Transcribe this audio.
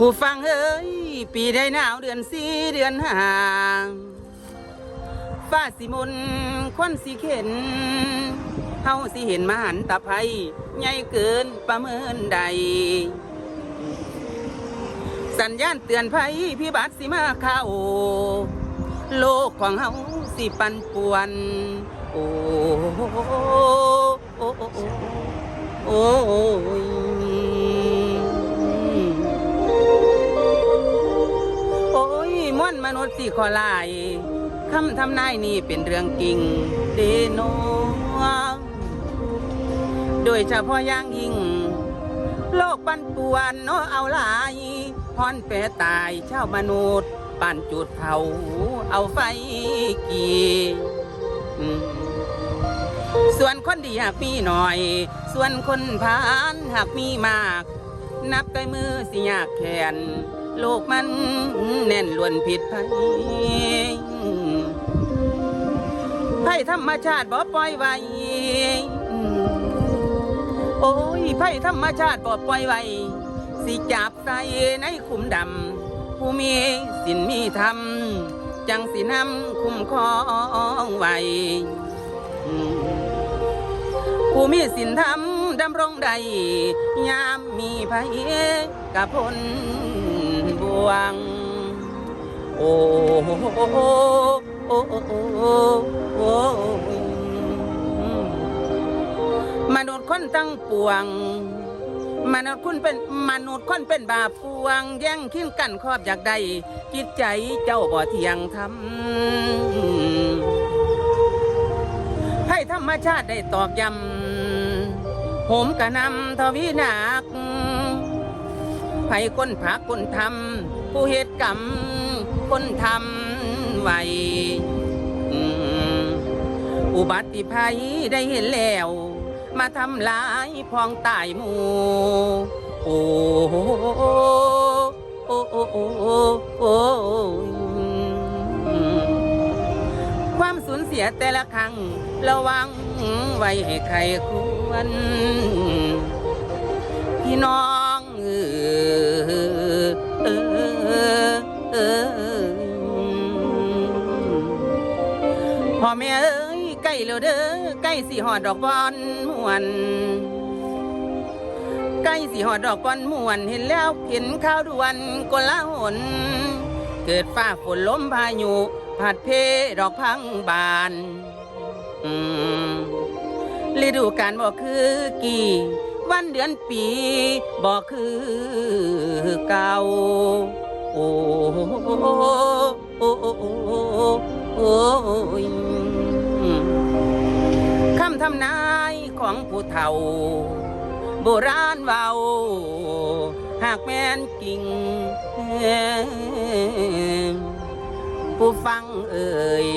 ผู้ฟังเอ้ย ปีได้หนาวเดือนสี่เดือนห่างฟ้าสิมนควันสิเข็นเฮาสิเห็นมหันตภัยใหญ่เกินประเมินใด สัญญาณเตือนภัยพิบัติสิมาเข้าโลกของเฮาสิปันป่วน โอ้โอ้โอ้โอ้ สิขอลายคำทำนายนี่เป็นเรื่องกิ่งเดโนโดยเฉพาะย่างยิ่ง โลกปันป่วนเนเอาลายพรแปรตายชาวมนุษย์ปั่นจุดเผาเอาไฟกีส่วนคนดีหากมีหน่อย ส่วนคนพานหากมีมาก นับใกล้มือสิยากแขน โลกมันแน่นล้วนผิดภัยภัยธรรมชาติบ่ปล่อยไว้ โอ้ยภัยธรรมชาติบ่ปล่อยไว้ สิจับใส่ในขุมดำ ผู้มีสินมีธรรม จังสินำคุ้มครองไว้ผู้มีสินธรรมดำรงใดยามมีภัยกับพลบ วง โอ้โอ้โอ้โอ้โอ้โอ้มนุษย์คนตั้งปวง มนุษย์คุณเป็นมนุษย์คนเป็นบาปปวง แย่งขิ้นกันครอบอยากได้จิตใจเจ้าบ่เที่ยงธรรมให้ธรรมชาติได้ตอกย้ำผมกะนำทวีนัก ไผคนผักคนทำผู้เหตุกรรมคนทำไวอุบัติภัยได้เห็นแล้ว มาทำลายพองตายหมูโอ้โอ้โอ้โอ้โอ้ความสูญเสียแต่ละครั้งระวังไว้ให้ใครควรพี่น้อง พ่อแม่เอ้ยใกล้แล้วเด้อใกล้สิหอดดอกบอนมวนใกล้สิหอดดอกบอนมวนเห็นแล้วเห็นข่าวด่วนกลาหนเกิดฟ้าฝนล้มพายุผัดเพดอกพังบานฤดูกาลบอกคือกี่ วันเดือนปีบอกคือเก่าโอ้โอ้โอ้ โอ้ยคำทำนายของผู้เฒ่า โบราณเว้า หากแม่นกิ่งผู้ฟังเอ่ย